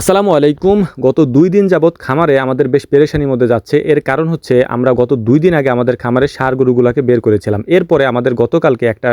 আসসালামু আলাইকুম। গত দুই দিন যাবৎ খামারে আমাদের বেশ পেরেশানির মধ্যে যাচ্ছে। এর কারণ হচ্ছে আমরা গত দুই দিন আগে আমাদের খামারে সার গরুগুলোকে বের করেছিলাম। এরপরে আমাদের গতকালকে একটা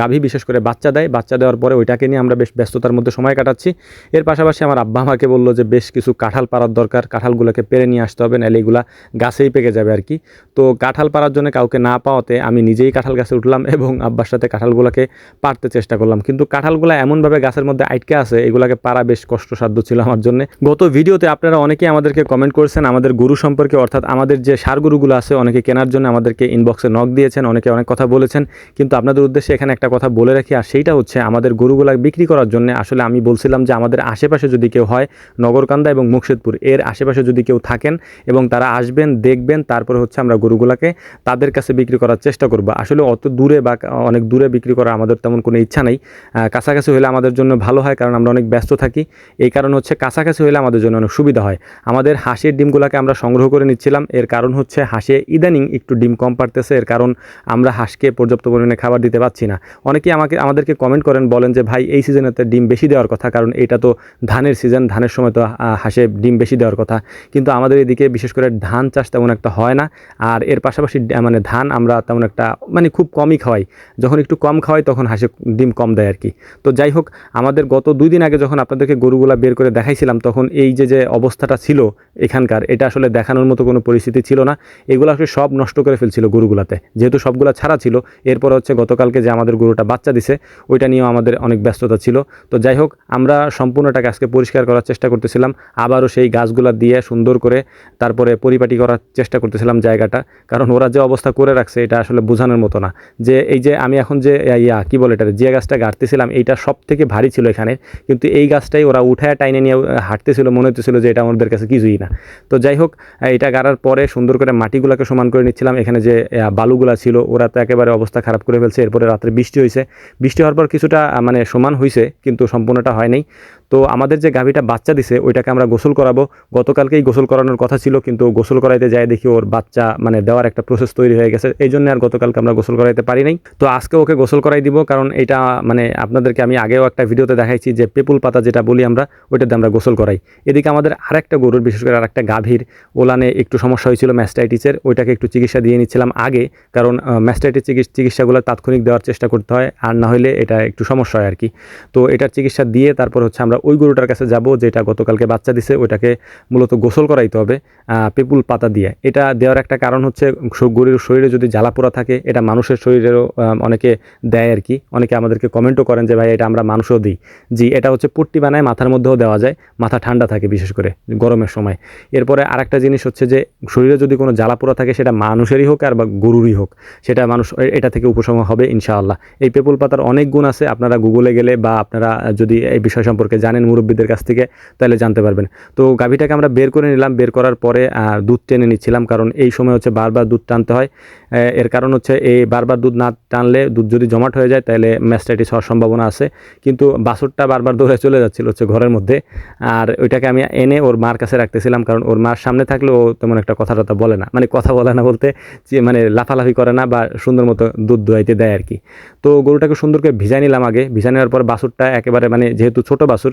গাভী বিশেষ করে বাচ্চা দেয়। বাচ্চা দেওয়ার পরে ওইটাকে নিয়ে আমরা বেশ ব্যস্ততার মধ্যে সময় কাটাচ্ছি। এর পাশাপাশি আমার আব্বা আমাকে বলল যে, বেশ কিছু কাঁঠাল পাড়ার দরকার। কাঁঠালগুলোকে পেরে নিয়ে আসতে হবে, নাহলে এগুলা গাছেই পেকে যাবে আর কি। তো কাঁঠাল পাড়ার জন্য কাউকে না পাওয়াতে আমি নিজেই কাঁঠাল গাছে উঠলাম এবং আব্বার সাথে কাঁঠালগুলোকে পারতে চেষ্টা করলাম। কিন্তু কাঁঠালগুলো এমনভাবে গাছের মধ্যে আটকে আছে, এগুলাকে পারা বেশ কষ্টসাধ্য ছিল আমার জন্য। গত ভিডিওতে আপনারা অনেকেই আমাদেরকে কমেন্ট করেছেন, আমাদের গরু সম্পর্কে, অর্থাৎ আমাদের যে সার গরুগুলো আছে, অনেকে কেনার জন্য আমাদেরকে ইনবক্সে নক দিয়েছেন, অনেকে অনেক কথা বলেছেন। কিন্তু আপনাদের উদ্দেশ্যে এখানে একটা কথা বলে রাখি, আর সেইটা হচ্ছে আমাদের গরুগুলা বিক্রি করার জন্য আসলে আমি বলছিলাম যে আমাদের আশেপাশে যদি কেউ হয়, নগরকান্দা এবং মুর্শিদপুর এর আশেপাশে যদি কেউ থাকেন এবং তারা আসবেন, দেখবেন, তারপরে হচ্ছে আমরা গরুগুলাকে তাদের কাছে বিক্রি করার চেষ্টা করব। আসলে অত দূরে বা অনেক দূরে বিক্রি করা আমাদের তেমন কোনো ইচ্ছা নেই। কাছাকাছি হলে আমাদের জন্য ভালো হয়, কারণ আমরা অনেক ব্যস্ত থাকি। এই কারণ হচ্ছে কাছাকাছি হলে আমাদের জন্য অনেক সুবিধা হয়। আমাদের হাঁসের ডিমগুলোকে আমরা সংগ্রহ করে নিচ্ছিলাম। এর কারণ হচ্ছে হাঁসে ইদানিং একটু ডিম কম পারতেছে এর কারণ আমরা হাঁসকে পর্যাপ্ত পরিমাণে খাবার দিতে পারছি না। অনেকেই আমাকে, আমাদেরকে কমেন্ট করেন, বলেন যে, ভাই, এই সিজনেতে ডিম বেশি দেওয়ার কথা। কারণ এটা তো ধানের সিজন ধানের সময় তো হাঁসে ডিম বেশি দেওয়ার কথা। কিন্তু আমাদের এদিকে বিশেষ করে ধান চাষ তেমন একটা হয় না। আর এর পাশাপাশি মানে ধান আমরা তেমন একটা মানে খুব কমই খাওয়াই। যখন একটু কম খাওয়াই, তখন হাঁসে ডিম কম দেয় আর কি তো যাই হোক, আমাদের গত দুই দিন আগে যখন আপনাদেরকে গরুগুলা বের করে দেখাইছিলাম, তখন এই যে যে অবস্থাটা ছিল এখানকার, এটা আসলে দেখানোর মতো কোনো পরিস্থিতি ছিল না। এগুলো আসলে সব নষ্ট করে ফেলছিল গরুগুলাতে। যেহেতু সবগুলা ছাড়া ছিল, এরপর হচ্ছে গতকালকে যে আমাদের গরুটা বাচ্চা দিছে, ওইটা নিয়েও আমাদের অনেক ব্যস্ততা ছিল। তো যাই হোক, আমরা সম্পূর্ণটাকে আজকে পরিষ্কার করার চেষ্টা করতেছিলাম, আবারও সেই গাছগুলা দিয়ে সুন্দর করে তারপরে পরিপাটি করার চেষ্টা করতেছিলাম জায়গাটা, কারণ ওরা যে অবস্থা করে রাখছে, এটা আসলে বোঝানোর মতো না। যে, এই যে, আমি এখন যে, ইয়া কি বলে এটা যে গাছটা গাড়তেছিলাম, এইটা সব থেকে ভারী ছিল এখানে, কিন্তু এই গাছটাই ওরা উঠায় টাইনে নিয়ে হাঁটতেছিল, মনে হতেছিল যে এটা আমাদের কাছে কিছুই না। তো যাই হোক, এটা গাড়ার পরে সুন্দর করে মাটিগুলোকে সমান করে নিচ্ছিলাম। এখানে যে বালুগুলা ছিল, ওরা তো একেবারে অবস্থা খারাপ করে ফেলছে। এরপরে রাত্রে বৃষ্টি হয়েছে বৃষ্টি হওয়ার পর কিছুটা মানে সমান হয়েছে কিন্তু সম্পূর্ণটা হয় নাই। তো আমাদের যে গাভীটা বাচ্চা দিছে, ওইটাকে আমরা গোসল করাবো। গতকালকেই গোসল করানোর কথা ছিল, কিন্তু গোসল করাইতে যাই দেখি ওর বাচ্চা মানে দেওয়ার একটা প্রসেস তৈরি হয়ে গেছে। এই জন্য আর গতকালকে আমরা গোসল করাইতে পারি নাই। তো আজকে ওকে গোসল করাই দিব, কারণ এটা মানে আপনাদেরকে আমি আগেও একটা ভিডিওতে দেখাইছি যে পেপুল পাতা যেটা বলি আমরা, ওইটাতে আমরা গোসল করাই। এদিকে আমাদের আরেকটা গরুর, বিশেষ করে আরেকটা গাভীর, ওলানে একটু সমস্যা হয়েছিল ম্যাস্টাইটিসের ওইটাকে একটু চিকিৎসা দিয়ে নিচ্ছিলাম আগে, কারণ ম্যাস্টাইটিস চিকিৎসাগুলো তাৎক্ষণিক দেওয়ার চেষ্টা করতে হয়, আর না হলে এটা একটু সমস্যা হয় আর কি। তো এটার চিকিৎসা দিয়ে তারপর হচ্ছে আমরা ওই গরুটার কাছে যাব যেটা গতকালকে বাচ্চা দিছে, ওইটাকে মূলত গোসল করাইতে হবে পেপুল পাতা দিয়ে। এটা দেওয়ার একটা কারণ হচ্ছে গরুর শরীরে যদি জ্বালা পোড়া থাকে, এটা মানুষের শরীরেরও অনেকে দেয় আর কি। অনেকে আমাদেরকে কমেন্টও করেন যে, ভাই, এটা আমরা মানুষও দিই। জি, এটা হচ্ছে পুট্টি বানায়, মাথার মধ্যেও দেওয়া যায়, মাথা ঠান্ডা থাকে বিশেষ করে গরমের সময়। এরপরে আরেকটা জিনিস হচ্ছে যে, শরীরে যদি কোনো জ্বালা পোড়া থাকে, সেটা মানুষেরই হোক আর বা গরুরই হোক, সেটা মানুষ এটা থেকে উপশম হবে ইনশাআল্লাহ। এই পেপুল পাতার অনেক গুণ আছে, আপনারা গুগলে গেলে বা আপনারা যদি এই বিষয় সম্পর্কে জানেন মুরব্বীদের কাছ থেকে, তাহলে জানতে পারবেন। তো গাভীটাকে আমরা বের করে নিলাম, বের করার পরে দুধ টেনে নিচ্ছিলাম, কারণ এই সময় হচ্ছে বারবার দুধ টানতে হয়। এর কারণ হচ্ছে এই বারবার দুধ না টানলে দুধ যদি জমাট হয়ে যায়, তাহলে ম্যাস্টাইটিস হওয়ার সম্ভাবনা আছে। কিন্তু বাছুরটা বারবার দৌড়ে চলে যাচ্ছিল হচ্ছে ঘরের মধ্যে, আর ওইটাকে আমি এনে ওর মার কাছে রাখতেছিলাম, কারণ ওর মার সামনে থাকলে ও তেমন একটা কথা টথা বলে না। মানে কথা বলে না বলতে, যে মানে লাফালাফি করে না বা সুন্দর মতো দুধ দোয়াইতে দেয় আর কি। তো গরুটাকে সুন্দর করে ভিজাই নিলাম আগে ভিজা নেওয়ার পর বাছুরটা একেবারে মানে যেহেতু ছোট বাছুর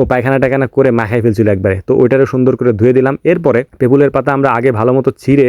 ও পায়খানা টায়খানা করে মাখাই ফেলছিল একবারে? তো ওইটারও সুন্দর করে ধুয়ে দিলাম। এরপরে পেপুলের পাতা আমরা আগে ভালো মতো ছিঁড়ে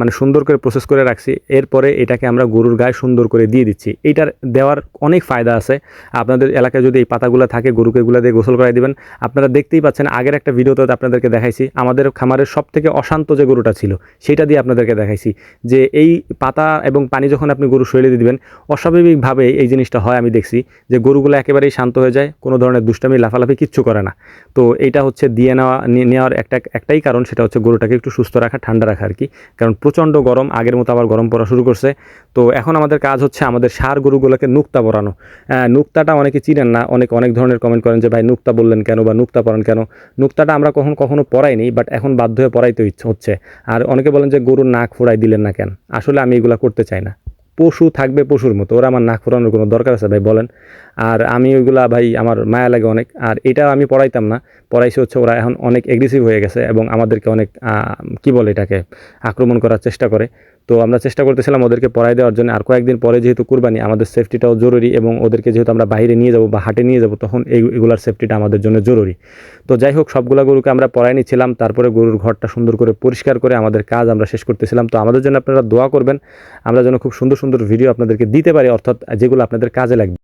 মানে সুন্দর করে প্রসেস করে রাখছি। এরপরে এটাকে আমরা গরুর গায়ে সুন্দর করে দিয়ে দিচ্ছি। এইটার দেওয়ার অনেক ফায়দা আছে। আপনাদের এলাকায় যদি এই পাতাগুলো থাকে, গরুকে এগুলো দিয়ে গোসল করাই দিবেন। আপনারা দেখতেই পাচ্ছেন, আগের একটা ভিডিওতে আপনাদেরকে দেখাইছি, আমাদের খামারের সব থেকে অশান্ত যে গরুটা ছিল, সেটা দিয়ে আপনাদেরকে দেখাইছি যে এই পাতা এবং পানি যখন আপনি গরু শরীরে দিয়ে দিবেন অস্বাভাবিকভাবে এই জিনিসটা হয়, আমি দেখছি যে গরুগুলো একেবারেই শান্ত হয়ে যায়, কোনো ধরনের দুষ্টামি, লাফালাফি কিচ্ছু করে না। তো এইটা হচ্ছে দিয়ে নেওয়া নেওয়ার একটা, একটাই কারণ, সেটা হচ্ছে গরুটাকে একটু সুস্থ রাখা, ঠান্ডা রাখা আর কি কারণ প্রচণ্ড গরম, আগের মতো আবার গরম পড়া শুরু করছে। তো এখন আমাদের কাজ হচ্ছে আমাদের সার গরুগুলোকে নুক্তা পরানো। নুক্তাটা অনেকে চিনেন না, অনেক অনেক ধরনের কমেন্ট করেন যে, ভাই, নুক্তা বললেন কেন বা নুক্তা পরান কেন? নুক্তাটা আমরা কখন কখনো পরাইনি বাট এখন বাধ্য হয়ে পরাইতে হচ্ছে। আর অনেকে বলেন যে, গরুর নাক ফোড়াই দিলেন না কেন? আসলে আমি এগুলো করতে চাই না। পশু থাকবে পশুর মতো। ওরা আমার নাক ফোরানোর কোনো দরকার আছে ভাই, বলেন। আর আমি ওইগুলা ভাই, আমার মায়া লাগে অনেক। আর এটা আমি পড়াইতাম না। পড়াইছে হচ্ছে ওরা এখন অনেক এগ্রেসিভ হয়ে গেছে এবং আমাদেরকে অনেক কি বলে এটাকে, আক্রমণ করার চেষ্টা করে। তো আমরা চেষ্টা করতেছিলাম ওদেরকে পড়াই দেওয়ার জন্য। আর কয়েকদিন পরে যেহেতু কুরবানি, আমাদের সেফটিটাও জরুরি এবং ওদেরকে যেহেতু আমরা বাইরে নিয়ে যাব বা হাটে নিয়ে যাব, তখন এই এগুলার সেফটিটা আমাদের জন্য জরুরি। তো যাই হোক, সবগুলা গরুকে আমরা পড়াই নিচ্ছিলাম। তারপরে গরুর ঘরটা সুন্দর করে পরিষ্কার করে আমাদের কাজ আমরা শেষ করতেছিলাম। তো আমাদের জন্য আপনারা দোয়া করবেন। আমরা যেন খুব সুন্দর সুন্দর ভিডিও আপনাদেরকে দিতে পারি, অর্থাৎ যেগুলো আপনাদের কাজে লাগবে।